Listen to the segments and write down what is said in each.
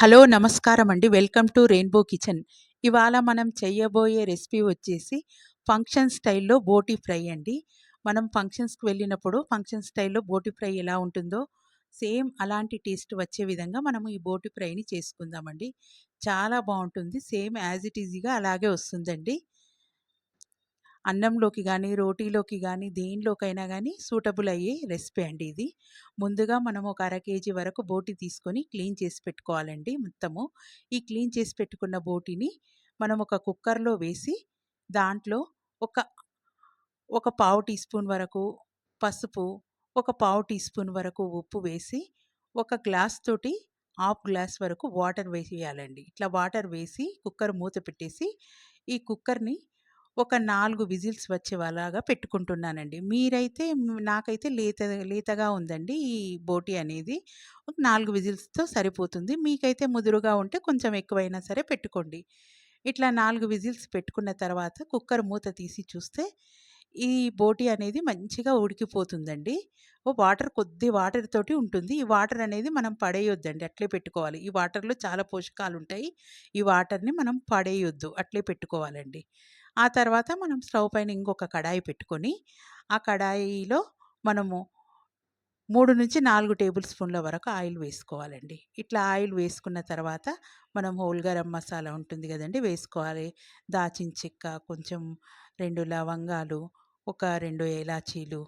Hello నమస్కారం అండి welcome to rainbow kitchen. ఇవాళ మనం చేయబోయే రెసిపీ వచ్చేసి ఫంక్షన్ స్టైల్లో బోటి ఫ్రై అండి. మనం ఫంక్షన్స్కి వెళ్ళినప్పుడు ఫంక్షన్ స్టైల్లో బోటి ఫ్రై ఎలా ఉంటుందో సేమ్ అలాంటి టేస్ట్ వచ్చే విధంగా మనము ఈ బోటి ఫ్రైని చేసుకుందామండి. చాలా బాగుంటుంది. సేమ్ యాజ్ ఇట్ ఈజీగా అలాగే వస్తుందండి. అన్నంలోకి కానీ రోటీలోకి కానీ దేనిలోకైనా కానీ సూటబుల్ అయ్యే రెసిపీ అండి ఇది. ముందుగా మనం ఒక అర కేజీ వరకు బోటి తీసుకొని క్లీన్ చేసి పెట్టుకోవాలండి మొత్తము. ఈ క్లీన్ చేసి పెట్టుకున్న బోటిని మనం ఒక కుక్కర్లో వేసి దాంట్లో ఒక ఒక పావు టీ స్పూన్ వరకు పసుపు ఒక పావు టీ స్పూన్ వరకు ఉప్పు వేసి ఒక గ్లాస్ తోటి హాఫ్ గ్లాస్ వరకు వాటర్ వేసేయాలండి. ఇట్లా వాటర్ వేసి కుక్కర్ మూత పెట్టేసి ఈ కుక్కర్ని ఒక నాలుగు విజిల్స్ వచ్చేలాగా పెట్టుకుంటున్నానండి. మీరైతే నాకైతే లేత లేతగా ఉందండి ఈ బోటి అనేది. ఒక నాలుగు విజిల్స్తో సరిపోతుంది. మీకైతే ముదురుగా ఉంటే కొంచెం ఎక్కువైనా సరే పెట్టుకోండి. ఇట్లా నాలుగు విజిల్స్ పెట్టుకున్న తర్వాత కుక్కర్ మూత తీసి చూస్తే ఈ బోటి అనేది మంచిగా ఉడికిపోతుందండి. ఓ వాటర్ కొద్ది వాటర్ తోటి ఉంటుంది. ఈ వాటర్ అనేది మనం పడేయొద్దండి. అట్లే పెట్టుకోవాలి. ఈ వాటర్లో చాలా పోషకాలు ఉంటాయి ఈ వాటర్ని మనం పడేయొద్దు. అట్లే పెట్టుకోవాలండి. ఆ తర్వాత మనం స్టవ్ పైన ఇంకొక కడాయి పెట్టుకొని ఆ కడాయిలో మనము మూడు నుంచి నాలుగు టేబుల్ స్పూన్ల వరకు ఆయిల్ వేసుకోవాలండి. ఇట్లా ఆయిల్ వేసుకున్న తర్వాత మనం హోల్ గరం మసాలా ఉంటుంది కదండి వేసుకోవాలి. దాచిన చెక్క కొంచెం రెండు లవంగాలు ఒక రెండు ఏలాచీలు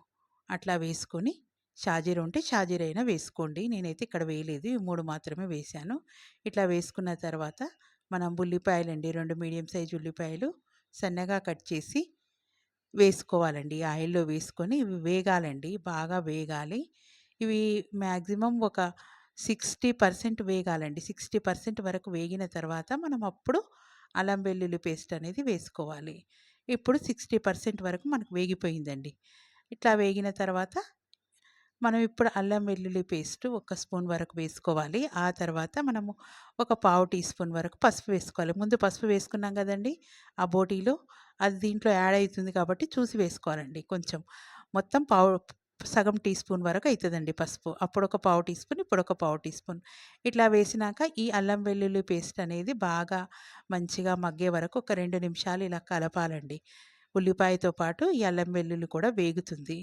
అట్లా వేసుకొని షాజీర ఉంటే షాజీర అయినా వేసుకోండి. నేనైతే ఇక్కడ వేయలేదు ఈ మూడు మాత్రమే వేశాను. ఇట్లా వేసుకున్న తర్వాత మనం ఉల్లిపాయలండి రెండు మీడియం సైజు ఉల్లిపాయలు సన్నగా కట్ చేసి వేసుకోవాలండి. ఆయిల్లో వేసుకొని ఇవి వేగాలండి. బాగా వేగాలి. ఇవి మ్యాక్సిమం ఒక సిక్స్టీ పర్సెంట్ వేగాలండి. సిక్స్టీ పర్సెంట్ వరకు వేగిన తర్వాత మనం అప్పుడు అల్లం వెల్లుల్లి పేస్ట్ అనేది వేసుకోవాలి. ఇప్పుడు సిక్స్టీ పర్సెంట్ వరకు మనకు వేగిపోయిందండి. ఇట్లా వేగిన తర్వాత మనం ఇప్పుడు అల్లం వెల్లుల్లి పేస్ట్ ఒక స్పూన్ వరకు వేసుకోవాలి. ఆ తర్వాత మనము ఒక పావు టీ స్పూన్ వరకు పసుపు వేసుకోవాలి. ముందు పసుపు వేసుకున్నాం కదండి ఆ బోటీలో అది దీంట్లో యాడ్ అవుతుంది కాబట్టి చూసి వేసుకోవాలండి కొంచెం. మొత్తం పావు సగం టీ స్పూన్ వరకు అవుతుందండి పసుపు. అప్పుడు ఒక పావు టీ స్పూన్ ఇప్పుడు ఒక పావు టీ స్పూన్. ఇట్లా వేసినాక ఈ అల్లం వెల్లుల్లి పేస్ట్ అనేది బాగా మంచిగా మగ్గే వరకు ఒక రెండు నిమిషాలు ఇలా కలపాలండి. ఉల్లిపాయతో పాటు ఈ అల్లం వెల్లుల్లి కూడా వేగుతుంది.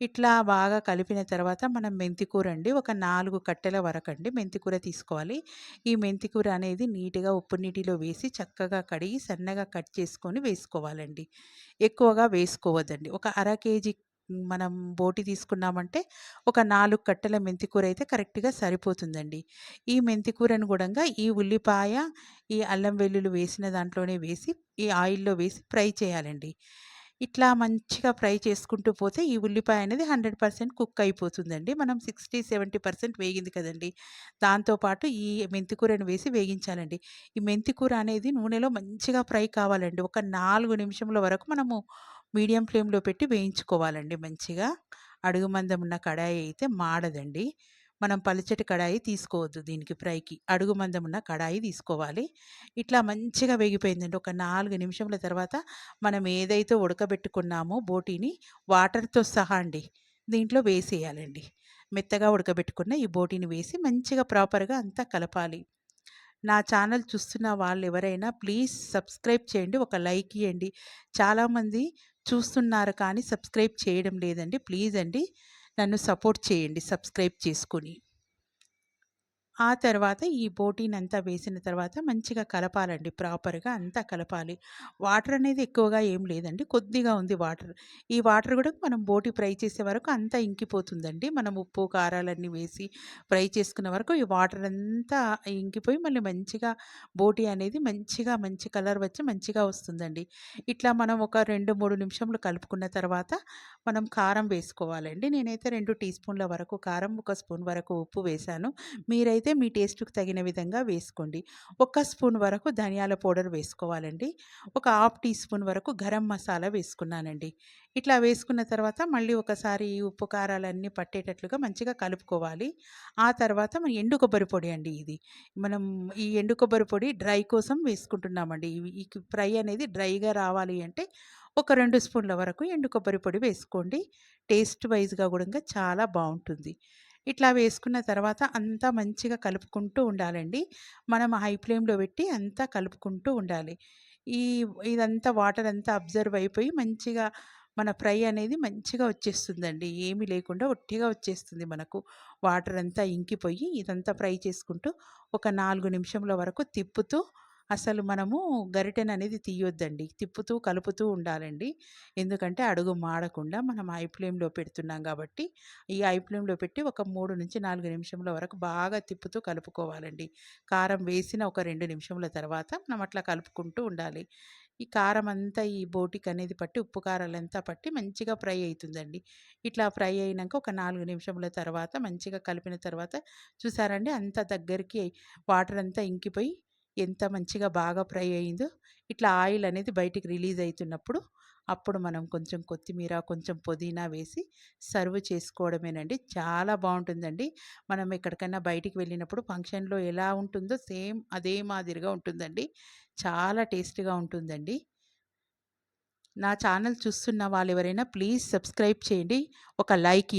ఇట్లా బాగా కలిపిన తర్వాత మనం మెంతికూర అండి ఒక నాలుగు కట్టెల వరకు అండి మెంతికూర తీసుకోవాలి. ఈ మెంతికూర అనేది నీట్గా ఉప్పు నీటిలో వేసి చక్కగా కడిగి సన్నగా కట్ చేసుకొని వేసుకోవాలండి. ఎక్కువగా వేసుకోవద్దండి. ఒక అర కేజీ మనం బోటి తీసుకున్నామంటే ఒక నాలుగు కట్టెల మెంతికూర అయితే కరెక్ట్గా సరిపోతుందండి. ఈ మెంతికూరను కూడా ఈ ఉల్లిపాయ ఈ అల్లం వెల్లుల్లి వేసిన దాంట్లోనే వేసి ఈ ఆయిల్లో వేసి ఫ్రై చేయాలండి. ఇట్లా మంచిగా ఫ్రై చేసుకుంటూ పోతే ఈ ఉల్లిపాయ అనేది హండ్రెడ్ పర్సెంట్ కుక్ అయిపోతుందండి. మనం సిక్స్టీ సెవెంటీ పర్సెంట్ వేగింది కదండి. దాంతోపాటు ఈ మెంతికూరను వేసి వేగించాలండి. ఈ మెంతికూర అనేది నూనెలో మంచిగా ఫ్రై కావాలండి. ఒక నాలుగు నిమిషంల వరకు మనము మీడియం ఫ్లేమ్లో పెట్టి వేయించుకోవాలండి మంచిగా. అడుగు మందం ఉన్న కడాయి అయితే మాడదండి. మనం పలుచటి కడాయి తీసుకోవద్దు దీనికి ఫ్రైకి. అడుగు మందం ఉన్న కడాయి తీసుకోవాలి. ఇట్లా మంచిగా వేగిపోయిందండి. ఒక నాలుగు నిమిషముల తర్వాత మనం ఏదైతే ఉడకబెట్టుకున్నామో బోటీని వాటర్తో సహా అండి దీంట్లో వేసేయాలండి. మెత్తగా ఉడకబెట్టుకున్న ఈ బోటీని వేసి మంచిగా ప్రాపర్గా అంతా కలపాలి. నా ఛానల్ చూస్తున్న వాళ్ళు ఎవరైనా ప్లీజ్ సబ్స్క్రైబ్ చేయండి. ఒక లైక్ ఇవ్వండి చాలామంది చూస్తున్నారు కానీ సబ్స్క్రైబ్ చేయడం లేదండి. ప్లీజ్ అండి. నన్ను సపోర్ట్ చేయండి సబ్స్క్రైబ్ చేసుకొని. ఆ తర్వాత ఈ బోటీని అంతా వేసిన తర్వాత మంచిగా కలపాలండి ప్రాపర్గా అంతా కలపాలి. వాటర్ అనేది ఎక్కువగా ఏం లేదండి కొద్దిగా ఉంది వాటర్. ఈ వాటర్ కూడా మనం బోటి ఫ్రై చేసే వరకు అంతా ఇంకిపోతుందండి. మనం ఉప్పు కారాలన్నీ వేసి ఫ్రై చేసుకున్న వరకు ఈ వాటర్ అంతా ఇంకిపోయి మళ్ళీ మంచిగా బోటి అనేది మంచిగా మంచి కలర్ వచ్చి మంచిగా వస్తుందండి. ఇట్లా మనం ఒక రెండు మూడు నిమిషంలో కలుపుకున్న తర్వాత మనం కారం వేసుకోవాలండి. నేనైతే రెండు టీ స్పూన్ల వరకు కారం ఒక స్పూన్ వరకు ఉప్పు వేశాను మీరైతే అయితే మీ టేస్ట్కి తగిన విధంగా వేసుకోండి. ఒక స్పూన్ వరకు ధనియాల పౌడర్ వేసుకోవాలండి. ఒక హాఫ్ టీ స్పూన్ వరకు గరం మసాలా వేసుకున్నానండి. ఇట్లా వేసుకున్న తర్వాత మళ్ళీ ఒకసారి ఈ ఉప్పు కారాలన్నీ పట్టేటట్లుగా మంచిగా కలుపుకోవాలి. ఆ తర్వాత మన ఎండు కొబ్బరి పొడి అండి ఇది. మనం ఈ ఎండు కొబ్బరి పొడి డ్రై కోసం వేసుకుంటున్నామండి. ఈ ఫ్రై అనేది డ్రైగా రావాలి అంటే ఒక రెండు స్పూన్ల వరకు ఎండు కొబ్బరి పొడి వేసుకోండి. టేస్ట్ వైజ్గా కూడా చాలా బాగుంటుంది. ఇట్లా వేసుకున్న తర్వాత అంతా మంచిగా కలుపుకుంటూ ఉండాలండి. మనం హై ఫ్లేమ్‌లో పెట్టి అంతా కలుపుకుంటూ ఉండాలి. ఈ ఇదంతా వాటర్ అంతా అబ్జర్వ్ అయిపోయి మంచిగా మన ఫ్రై అనేది మంచిగా వచ్చేస్తుందండి. ఏమీ లేకుండా ఒట్టిగా వచ్చేస్తుంది మనకు. వాటర్ అంతా ఇంకిపోయి ఇదంతా ఫ్రై చేసుకుంటూ ఒక నాలుగు నిమిషముల వరకు తిప్పుతూ అసలు మనము గరిటెననేది తీయొద్దండి. తిప్పుతూ, కలుపుతూ ఉండాలండి. ఎందుకంటే అడుగు మాడకుండా మనం ఐప్లేమ్లో ఫ్లేమ్‌లో పెడుతున్నాం కాబట్టి, ఈ ఐప్లేమ్లో ఫ్లేమ్‌లో పెట్టి ఒక 3-4 నిమిషముల వరకు బాగా తిప్పుతూ కలుపుకోవాలండి. కారం వేసిన ఒక రెండు నిమిషముల తర్వాత మనం అట్లా కలుపుకుంటూ ఉండాలి. ఈ కారం అంతా ఈ బోటికనేది పట్టి, ఉప్పు కారాలంతా పట్టి మంచిగా ఫ్రై అవుతుందండి ఇట్లా ఫ్రై అయినాక ఒక నాలుగు నిమిషముల తర్వాత మంచిగా కలిపిన తర్వాత చూసారండి అంత దగ్గరికి వాటర్ అంతా ఇంకిపోయి ఎంత మంచిగా బాగా ఫ్రై అయిందో. ఇట్లా ఆయిల్ అనేది బయటికి రిలీజ్ అవుతున్నప్పుడు అప్పుడు మనం కొంచెం కొత్తిమీర, కొంచెం పుదీనా వేసి సర్వ్ చేసుకోవడమేనండి. చాలా బాగుంటుందండి మనం ఎక్కడికైనా బయటికి వెళ్ళినప్పుడు ఫంక్షన్‌లో ఎలా ఉంటుందో సేమ్ అదే మాదిరిగా ఉంటుందండి. చాలా టేస్టీగా ఉంటుందండి. నా ఛానల్ చూస్తున్న వాళ్ళు ఎవరైనా ప్లీజ్ సబ్స్క్రైబ్ చేయండి. ఒక లైక్